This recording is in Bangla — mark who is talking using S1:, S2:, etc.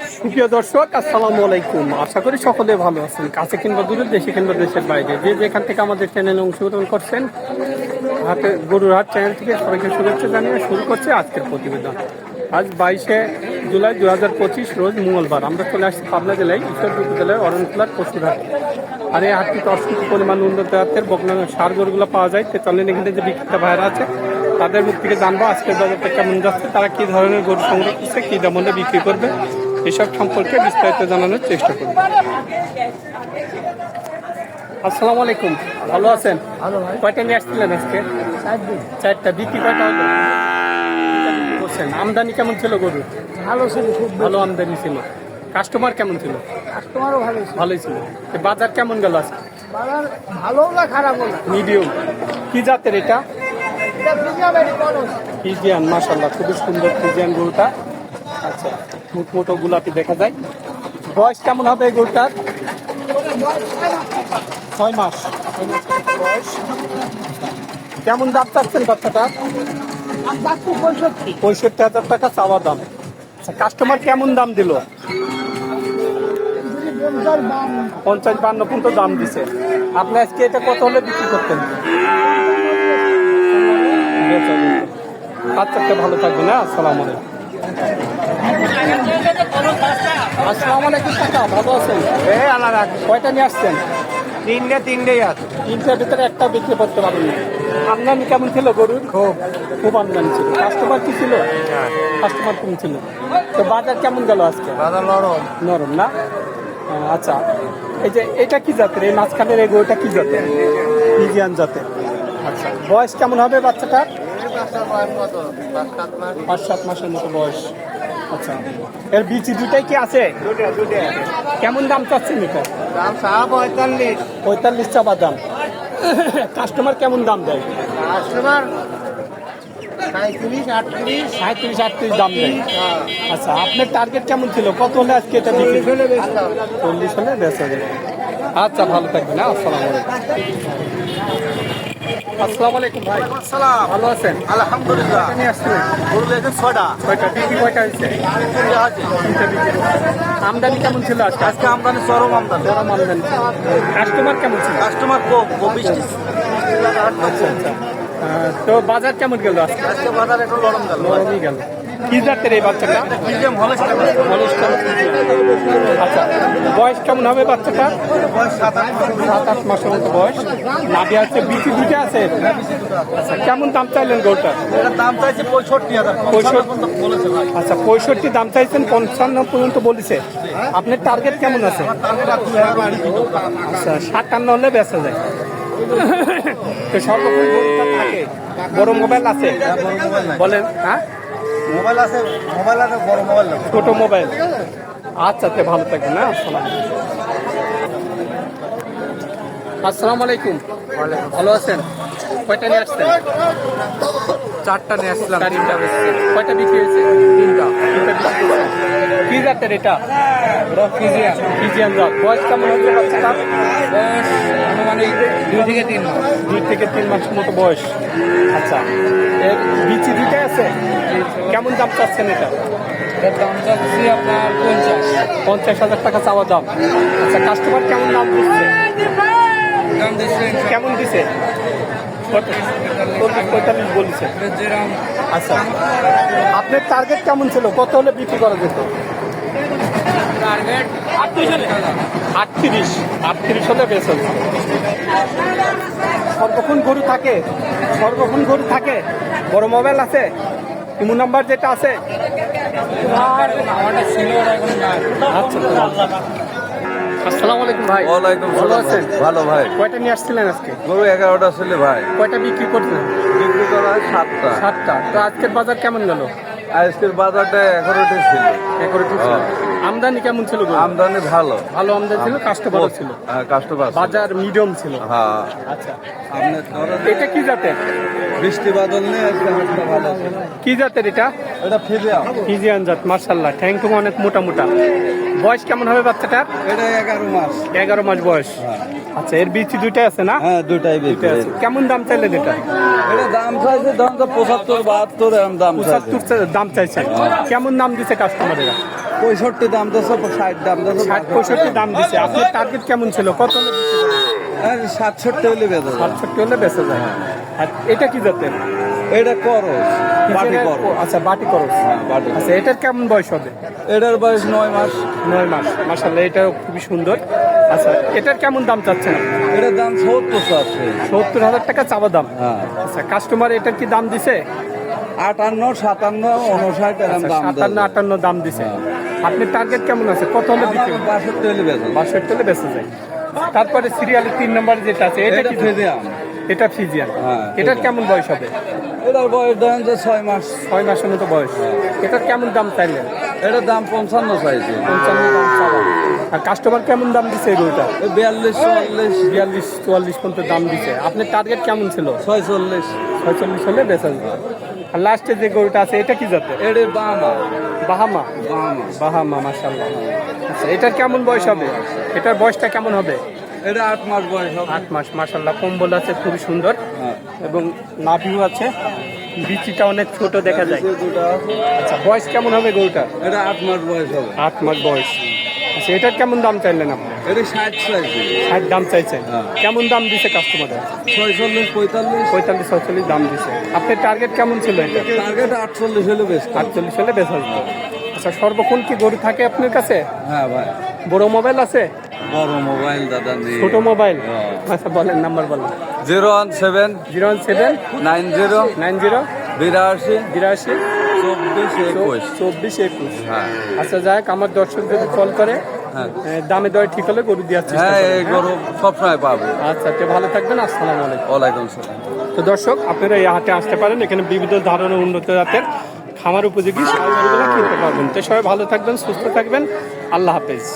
S1: সুপ্রিয় দর্শক, আসসালামু আলাইকুম। আশা করি সকলে ভালো আছেন। কাছে কিংবা দূরে, দেশে কিংবা দেশের বাইরে। যে যেখান থেকে আমাদের চ্যানেলে অংশগ্রহণ করছেন, হাতে গরুর হাট চ্যানেল থেকে সবাইকে শুভেচ্ছা জানিয়ে শুরু করছে আজকের প্রতিবেদন। আজ বাইশে জুলাই দু হাজার পঁচিশ, রোজ মঙ্গলবার। আমরা চলে আসছি পাবনা জেলায়, ঈশ্বরদী উপজেলার অরণখোলার পশুর হাট আর এই হাটটিতে অসংখ্য পরিমাণ উন্নত বকনা সার গরুগুলো পাওয়া যায়। তো এখানে যে বিক্রেতা ভাইরা আছে, তাদের মুখ থেকে জানব আজকের বাজারটা কেমন যাচ্ছে, তারা কি ধরনের গরু সংগ্রহ করছে, কী দামে বিক্রি করবে। এসব সম্পর্কে বিস্তারিত জানানোর চেষ্টা করব। আসসালামু আলাইকুম। ভালো আছেন?
S2: ভালো ভাই।
S1: কয়টা নিয়ে আসছিলেন আজকে? চারটা। বিক্রি কয়টা হলো? করছেন আমদানি কেমন ছিল গরু?
S2: ভালো ছিল খুব
S1: ভালো। আমদানি ছিল। কাস্টমার কেমন ছিল?
S2: কাস্টমারও ভালো ছিল।
S1: ভালোই ছিল। বাজার কেমন গেল আজকে?
S2: বাজার ভালো না খারাপ না
S1: মিডিয়াম। কি জাতের এটা? ফিজিয়ান মাসাল্লাহ খুবই সুন্দর ফিজিয়ান গরুটা। আচ্ছা গোলাপি দেখা যায়। বয়স কেমন হবে এই গরুটার? ছয় মাস। বয়স কেমন দাম চাচ্ছেন বাচ্চাটা
S2: পঁয়ষট্টি
S1: পঁয়ষট্টি হাজার টাকা চাওয়া দাম। আচ্ছা কাস্টমার কেমন দাম দিল?
S2: পঞ্চাশ
S1: বান্ন পর্যন্ত দাম দিছে। আপনি আজকে এটা কত হলে বিক্রি করতেন। আচ্ছা আচ্ছা ভালো থাকবেন হ্যাঁ আসসালাম আলাইকুম। আসসালামু আলাইকুম কাকা ভালো আছেন?
S2: এই আলাদা
S1: কয়টা নিয়ে আসছেন?
S2: তিনটে তিনটেই আছে।
S1: তিনটার ভিতরে একটা বিক্রি করতে পারেন না আমদানি কেমন ছিল গরুর খুব। খুব আমদানি ছিল। কাস্টমার কি ছিল? কাস্টমার কম ছিল। তো বাজার কেমন গেল আজকে?
S2: বাজার নরম।
S1: নরম না? আচ্ছা। এই যে এটা কি জাতের? এই মাঝখানের এই গরুটা কি জাতের? ফিজিয়ান জাতের। আচ্ছা। বয়স কেমন হবে বাচ্চাটার? পাঁচ সাত মাসের মতো বয়স। আচ্ছা। এর বিচি দুটাই কি আছে? কেমন দাম চাচ্ছেন এটা?
S2: দাম সাহা পঁয়তাল্লিশ।
S1: পঁয়তাল্লিশ চাপা দাম কাস্টমার কেমন দাম দেয়?
S2: কাস্টমার সাঁত্রিশ আটত্রিশ।
S1: দাম দেয়। আচ্ছা আপনার টার্গেট কেমন ছিল? কত হলে আজকে এটা বিক্রি চল্লিশ হলে বেচা যাবে। আচ্ছা ভালো থাকবেন হ্যাঁ আসসালামু আলাইকুম। আসসালামু আলাইকুম ভাই।
S2: সালাম
S1: ভালো আছেন?
S2: আলহামদুলিল্লাহ।
S1: কয়টা আসছিলেন
S2: গরু লেগে ছটা
S1: কয়টা বিক্রি কয়টা হয়েছে? তিনটা বিক্রি আমদানি কেমন ছিল আজকে?
S2: আজকে আমদানি চরম আমদানি।
S1: চরম আমদানি। কাস্টমার কেমন ছিল?
S2: কাস্টমার কম
S1: আচ্ছা আচ্ছা। তো বাজার কেমন গেল আজকে?
S2: আজকে বাজার একটু নরম গেল।
S1: নরমই গেল। কি জাতের এই বাচ্চাটা? আচ্ছা বয়স কেমন হবে বাচ্চাটা?
S2: সাত আট মাস।
S1: মাসের মতো বয়স। নাভি আছে, বিচি দুটো আছে? আচ্ছা কেমন দাম চাইলেন গরুটা?
S2: দাম চাইছে পঁয়ষট্টি। হাজার
S1: আচ্ছা পঁয়ষট্টি দাম চাইছেন, পঞ্চান্ন পর্যন্ত বলেছে। আপনার টার্গেট কেমন আছে। আচ্ছা সাতান্ন হলে বেচা যায়। গরুটা থাকে। বড় মোবাইল আছে। বলেন হ্যাঁ?
S2: মোবাইল আছে মোবাইল আছে বড় মোবাইল
S1: ছোট মোবাইল। আচ্ছা ভালো থাকবেন না আসসালাম আসসালামু আলাইকুম। ভালো আছেন? কয়টা নিয়ে আসছেন?
S2: চারটা নিয়ে আসছিলাম
S1: চারটা বেচছেন। কয়টা বিক্রি হয়েছে? তিনটা। তিনটা বিক্রি। কি জাতের এটা? ফিজিয়ান ফিজিয়ান জাত বয়স কেমন হয়েছে বাচ্চাটা?
S2: বয়স আনুমানিক দুই থেকে তিন মাস।
S1: দুই থেকে তিন মাসের মতো বয়স। আচ্ছা। এর বিচি আছে? কেমন দাম চাচ্ছেন এটা?
S2: এর দাম চাচ্ছি আপনার পঞ্চাশ।
S1: পঞ্চাশ হাজার টাকা চাওয়া দাম। আচ্ছা কাস্টমার কেমন দাম দিচ্ছে? কেমন দিছে? পঁয়তাল্লিশ বলছে আচ্ছা। আপনার টার্গেট কেমন ছিল? কত হলে বিক্রি করা যেত? আটত্রিশ। আটত্রিশ হলে বেশ হচ্ছে সর্বক্ষণ গরু থাকে? সর্বক্ষণ গরু থাকে? বড় মোবাইল আছে? ইমো নাম্বার যেটা আছে? আচ্ছা। আসসালামু আলাইকুম ভাই।
S3: ওয়ালাইকুম
S1: ভালো আছেন?
S3: ভালো ভাই।
S1: কয়টা নিয়ে আসছিলেন আজকে?
S3: গরু এগারোটা ছিল ভাই।
S1: কয়টা বিক্রি করছিলেন?
S3: বিক্রি করা হয় সাতটা।
S1: সাতটা। তো আজকের বাজার কেমন গেল?
S3: আজকের বাজারটা এগারোটা ছিল
S1: এগারোটি ছিল। আমদানি কেমন ছিল?
S3: আমদানি ভালো।
S1: ভালো আমদানি ছিল কাস্টমারও ছিল।
S3: হ্যাঁ কাস্টমার।
S1: বাজার মিডিয়াম ছিল।
S3: হ্যাঁ।
S1: আচ্ছা। এটা কি জাতের?
S3: বৃষ্টি বাদল আজকে ভালো
S1: কি জাতের এটা?
S3: এটা ফিজিয়াম
S1: ফিজিয়ান জাত মার্শাল্লাহ ঠ্যাংটুম অনেক মোটা মোটা। বয়স কেমন হবে বাচ্চাটার?
S3: এটা এগারো মাস।
S1: এগারো মাস বয়স।
S3: হ্যাঁ।
S1: আচ্ছা এর বিচি দুইটাই আছে না?
S3: হ্যাঁ
S1: দুইটাই আছে। কেমন দাম চাইলে এটা?
S3: এটা দাম চাইছে দাম তো পঁচাত্তর বাহাত্তর এরকম দাম চাইছে।
S1: পঁচাত্তর চা- দাম চাইছে। কেমন দাম দিছে কাস্টমারেরা
S3: পঁয়ষট্টি দাম দিচ্ছে ষাট দাম দিচ্ছে
S1: ষাট পঁয়ষট্টি দাম দিছে। আপনার টার্গেট কেমন ছিল? কত হলে?
S3: হ্যাঁ, সাতষট্টি হলে বেঁধে
S1: সাতষট্টি হলে বেচা যায়। আর এটা কি জাতের?
S3: এটা করস বাটি করস।
S1: আচ্ছা বাটি করস।
S3: হ্যাঁ, বাটি
S1: আচ্ছা এটার কেমন বয়স হবে?
S3: এটার বয়স নয় মাস।
S1: নয় মাস। মাসাল্লাহ এটাও খুবই সুন্দর। আচ্ছা এটার কেমন দাম চাচ্ছেন? আপনি?
S3: এটার দাম সত্তর আছে
S1: সত্তর হাজার টাকা চাওয়া দাম।
S3: হ্যাঁ।
S1: আচ্ছা কাস্টমার এটার কি দাম দিছে?
S3: আটান্ন সাতান্ন উনষাট এরকম
S1: আচ্ছা, সাতান্ন আটান্ন দাম দিছে। আপনার টার্গেট কেমন আছে? কত হলে বিক্রি?
S3: বাষট্টি হলে বেঁধে
S1: বাষট্টি হলে বেঁচে যায়। তারপরে সিরিয়ালের তিন নম্বর যেটা আছে এটা কি? এটা ফিজিয়ান
S3: হ্যাঁ,
S1: এটার কেমন বয়স হবে?
S3: এটার বয়স ধরেন যে ছয় মাস।
S1: ছয় মাসের মতো বয়স। এটার কেমন দাম চাইলেন?
S3: এটার দাম পঞ্চান্ন চাইছে।
S1: পঞ্চান্ন দাম চাওয়া। আর কাস্টমার কেমন দাম দিছে এই গরুটা?
S3: বিয়াল্লিশ চুয়াল্লিশ।
S1: বিয়াল্লিশ চুয়াল্লিশ পর্যন্ত দাম দিছে। আপনার টার্গেট কেমন ছিল?
S3: ছয় চল্লিশ
S1: ছয়চল্লিশ হলে বেচা যাবে। আর লাস্টে যে গরুটা আছে এটা কি জাতের?
S3: এটার বামা
S1: বাহামা?
S3: বামা
S1: বাহামা মাসাল্লাহ আচ্ছা এটার কেমন বয়স হবে? এটার বয়সটা কেমন হবে?
S3: এটা আট মাস বয়স
S1: আট মাস মাসাল্লাহ কম্বল আছে খুবই সুন্দর।
S3: হ্যাঁ।
S1: এবং নাভিও আছে বিচিটা অনেক ছোট দেখা যায়। আচ্ছা বয়স কেমন হবে গরুটার?
S3: এটা আট মাস বয়স হবে।
S1: আট মাস বয়স। আচ্ছা এটার কেমন দাম চাইলেন আপনি?
S3: এটা ষাট চাইছে।
S1: ষাট দাম চাইছেন
S3: হ্যাঁ।
S1: কেমন দাম দিছে কাস্টমারের
S3: ছয় চল্লিশ পঁয়তাল্লিশ।
S1: পঁয়তাল্লিশ ছয়চল্লিশ দাম দিছে। আপনার টার্গেট কেমন ছিল এটা?
S3: টার্গেট আটচল্লিশ হলে বেশ
S1: আটচল্লিশ হলে বেশ আসবে আচ্ছা সর্বক্ষণ কি গরু থাকে আপনার কাছে?
S3: হ্যাঁ ভাই।
S1: বড় মোবাইল আছে?
S3: বড় মোবাইল দাদা নেই
S1: ছোট মোবাইল
S3: হ্যাঁ।
S1: আচ্ছা বলেন নাম্বার বলেন।
S3: Zero one seven
S1: zero one seven
S3: nine zero
S1: nine zero
S3: বিরাশি
S1: বিরাশি
S3: চব্বিশ একুশ।
S1: চব্বিশ একুশ।
S3: হ্যাঁ।
S1: আচ্ছা যাক আমার দর্শক যদি কল করে
S3: হ্যাঁ।
S1: দামে দরে ঠিক হলে গরু দিয়ে
S3: হ্যাঁ এই গরু সবসময় পাবো।
S1: আচ্ছা তো ভালো থাকবেন আসসালামু আলাইকুম।
S3: ওয়ালাইকুম সালাম
S1: তো দর্শক আপনারা এই হাটে আসতে পারেন এখানে বিভিন্ন ধরনের উন্নত জাতের খামার উপযোগী সার কিনতে পারবেন। তো সবাই ভালো থাকবেন সুস্থ থাকবেন। আল্লাহ হাফেজ।